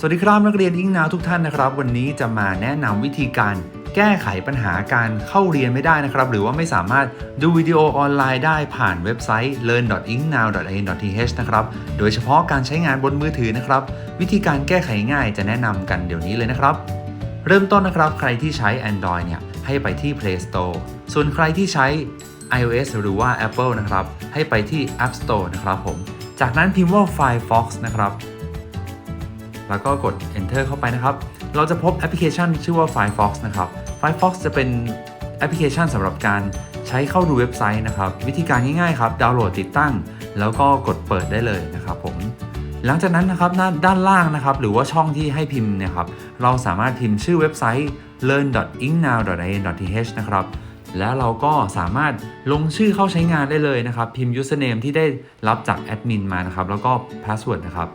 สวัสดีครับนักเรียนอิงนาวทุกท่านนะครับ วันนี้จะมาแนะนำวิธีการแก้ไขปัญหาการเข้าเรียนไม่ได้นะครับ หรือว่าไม่สามารถดูวิดีโอออนไลน์ได้ผ่านเว็บไซต์ learn.ingnow.in.th นะครับโดยเฉพาะการใช้งานบนมือถือนะครับ วิธีการแก้ไขง่ายจะแนะนำกันเดี๋ยวนี้เลยนะครับ เริ่มต้นนะครับใครที่ใช้ Android เนี่ยให้ไปที่ Play Store ส่วนใครที่ใช้ iOS หรือว่า Apple นะครับให้ไปที่ App Store นะครับผมจากนั้นพิมพ์ว่า Firefox นะครับ แล้วก็กด enter เข้าไปนะครับ เราจะพบแอปพลิเคชันชื่อว่า Firefox นะครับ Firefox จะเป็นแอปพลิเคชันสำหรับการใช้เข้าดูเว็บไซต์นะครับ วิธีการง่ายๆครับ ดาวน์โหลดติดตั้ง แล้วก็กดเปิดได้เลยนะครับผม หลังจากนั้นนะครับด้านล่างนะครับ หรือว่าช่องที่ให้พิมพ์เนะครับ เราสามารถพิมพ์ชื่อเว็บไซต์ learn.ingnow.in.th นะครับแล้วเราก็สามารถลงชื่อเข้าใช้งานได้เลยนะครับ พิมพ์ username ที่ได้รับจากแอดมินมานะครับ แล้วก็ password นะครับ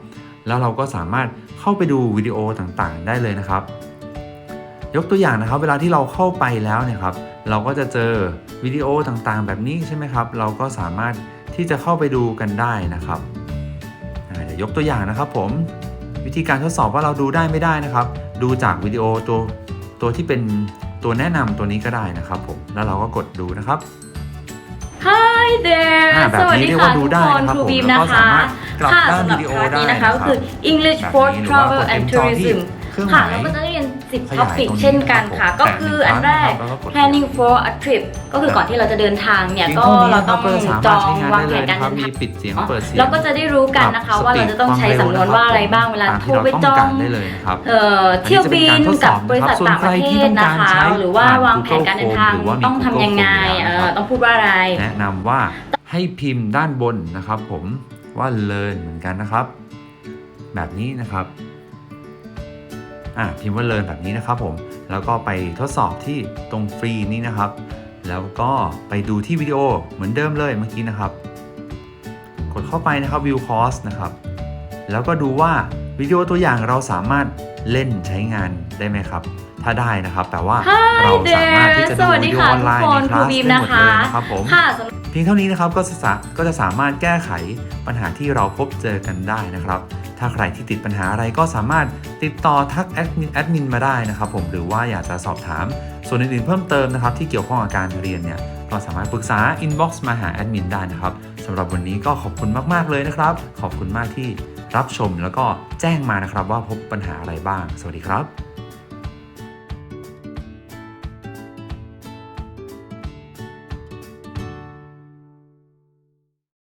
แล้วเราก็สามารถเข้าไปดูวิดีโอต่างๆ ได้เลยนะครับ ยกตัวอย่างนะครับ เวลาที่เราเข้าไปแล้วเนี่ยครับ เราก็จะเจอวิดีโอต่างๆ แบบนี้ใช่ไหมครับ เราก็สามารถที่จะเข้าไปดูกันได้นะครับเดี๋ยวยกตัวอย่างนะครับ ผมวิธีการทดสอบว่าเราดูได้ไม่ได้นะครับ ดูจากวิดีโอตัวตัวที่เป็นตัวแนะนำตัวนี้ก็ได้นะครับ ผมแล้วเราก็กดดูนะครับ Hi there อ่าแบบสวัสนี้ดีเรียกค่ะว่าดูทุกได้คนนะครับครูผมบีมแล้วนะก็สาคะมารถกลับค่ะด้านสำหรับวิดีโอคลาสได้นี้นะคะนะครับก็คือ English แบบ for นี้หรือว่า Travel กด and Enter ที่ Tourism เครื่องหค่ะมายเราก็จะได้เรียน 10 ขยาย topic ตรงนี้เช่นกันค่ะ นะครับก็คืออันแรกแตะหนึ่งครั้งนะครับ planning for a trip ก็คือก่อนที่เราจะเดินทางเนี่ยเพียงก็เท่านี้เรานะคต้รัอบงก็จะสาจมารอถงใช้งานวางได้แผเลยนการนะครับเดินมีทางปิดเสียงอ๋อเปิดเสียงเราก็จะได้รู้กันนะคะ ว่าเราจะต้องใช้สำนวนว่าอะไรบ้างเวลาตามโทที่รเราไปต้องจองการได้เลยนะครับ เอ่อเที่ยวบินกับบริษัทต่างประเทศนะคะ หรือว่าวางแผนการเดินทางต้องทำยังไงเอ่อต้องพูดว่าอะไร แนะนำว่าให้พิมพ์ด้านบนนะครับผมว่า learn เหมือนกันนะครับ แบบนี้นะครับ อ่าพิมพ์ว่า learn แบบนี้นะครับผมแล้วก็ไปทดสอบที่ตรงฟรีนี้นะครับ แล้วก็ไปดูที่วิดีโอเหมือนเดิมเลยเมื่อกี้นะครับ กดเข้าไปนะครับ view course นะครับ แล้วก็ดูว่าวิดีโอตัวอย่างเราสามารถเล่นใช้งานได้ไหมครับ ถ้าได้นะครับแปลว่า Hi เราสามารถที่จะ there สดูวัสดีวิดีโอค่ะออนไลน์ทุกคนในคลาสครูบีมได้หมดเลยนะคะนะครับผมค่ะสำหรับเพียงเท่านี้นะครับก็จะสาก็จะสามารถแก้ไขปัญหาที่เราพบเจอกันได้นะครับ ถ้าใครที่ติดปัญหาอะไรก็สามารถติดต่อทักแอดมินแอดมินมาได้นะครับผมหรือว่าอยากจะสอบถาม ส่วนอื่นๆเพิ่มเติมนะครับที่เกี่ยวข้องกับการเรียนเนี่ยก็สามารถปรึกษา inbox มาหาแอดมินได้นะครับสำหรับวันนี้ก็ขอบคุณมากๆเลยนะครับ ขอบคุณมากที่รับชมแล้วก็แจ้งมานะครับว่าพบปัญหาอะไรบ้าง สวัสดีครับ